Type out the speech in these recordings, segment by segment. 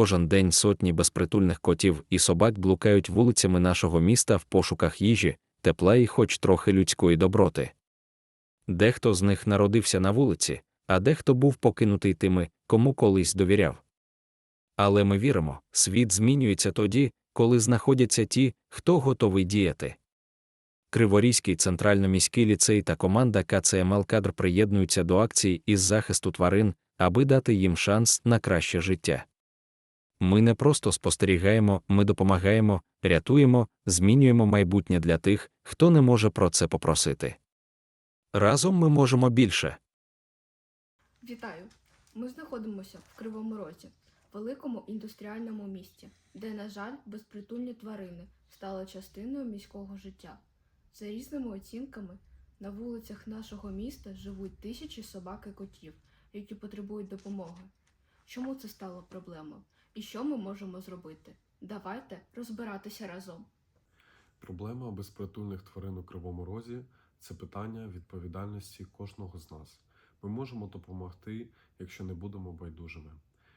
Кожен день сотні безпритульних котів і собак блукають вулицями нашого міста в пошуках їжі, тепла і хоч трохи людської доброти. Дехто з них народився на вулиці, а дехто був покинутий тими, кому колись довіряв. Але ми віримо, світ змінюється тоді, коли знаходяться ті, хто готовий діяти. Криворізький центрально-міський ліцей та команда КЦМЛ кадр приєднуються до акції із захисту тварин, аби дати їм шанс на краще життя. Ми не просто спостерігаємо, ми допомагаємо, рятуємо, змінюємо майбутнє для тих, хто не може про це попросити. Разом ми можемо більше. Вітаю! Ми знаходимося в Кривому Розі, великому індустріальному місті, де, на жаль, безпритульні тварини стали частиною міського життя. За різними оцінками, на вулицях нашого міста живуть тисячі собак і котів, які потребують допомоги. Чому це стало проблемою? І що ми можемо зробити? Давайте розбиратися разом. Проблема безпритульних тварин у Кривому Розі це питання відповідальності кожного з нас. Ми можемо допомогти, якщо не будемо байдужими,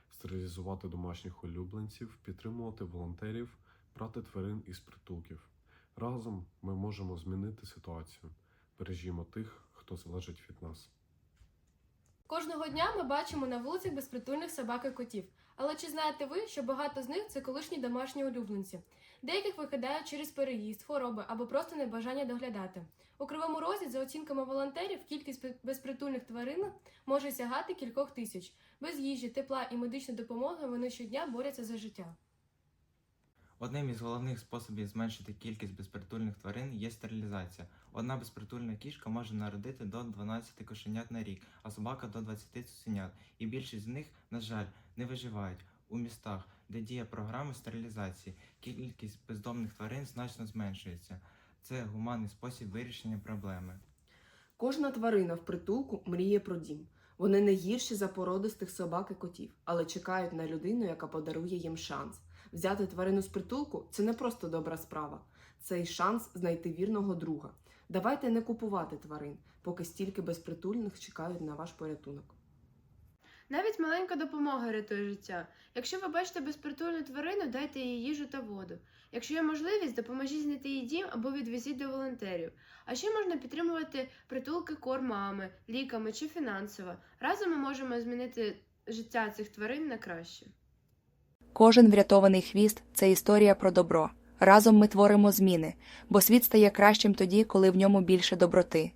стерилізувати домашніх улюбленців, підтримувати волонтерів, брати тварин із притулків. Разом ми можемо змінити ситуацію. Бережімо тих, хто залежить від нас. Кожного дня ми бачимо на вулицях безпритульних собак і котів. Але чи знаєте ви, що багато з них це колишні домашні улюбленці? Деяких викидають через переїзд, хвороби або просто небажання доглядати. У кривому розі, за оцінками волонтерів, кількість безпритульних тварин може сягати кількох тисяч. Без їжі, тепла і медичної допомоги вони щодня борються за життя. Одним із головних способів зменшити кількість безпритульних тварин є стерилізація. Одна безпритульна кішка може народити до 12 кошенят на рік, а собака до 20 цуценят. І більшість з них, на жаль, не виживають. У містах, де діє програма стерилізації, кількість бездомних тварин значно зменшується. Це гуманний спосіб вирішення проблеми. Кожна тварина в притулку мріє про дім. Вони не гірші за породистих собак і котів, але чекають на людину, яка подарує їм шанс. Взяти тварину з притулку це не просто добра справа, це й шанс знайти вірного друга. Давайте не купувати тварин, поки стільки безпритульних чекають на ваш порятунок. Навіть маленька допомога рятує життя. Якщо ви бачите безпритульну тварину, дайте їй їжу та воду. Якщо є можливість, допоможіть знайти їй дім або відвезіть до волонтерів. А ще можна підтримувати притулки кормами, ліками чи фінансово. Разом ми можемо змінити життя цих тварин на краще. Кожен врятований хвіст це історія про добро. Разом ми творимо зміни, бо світ стає кращим тоді, коли в ньому більше доброти.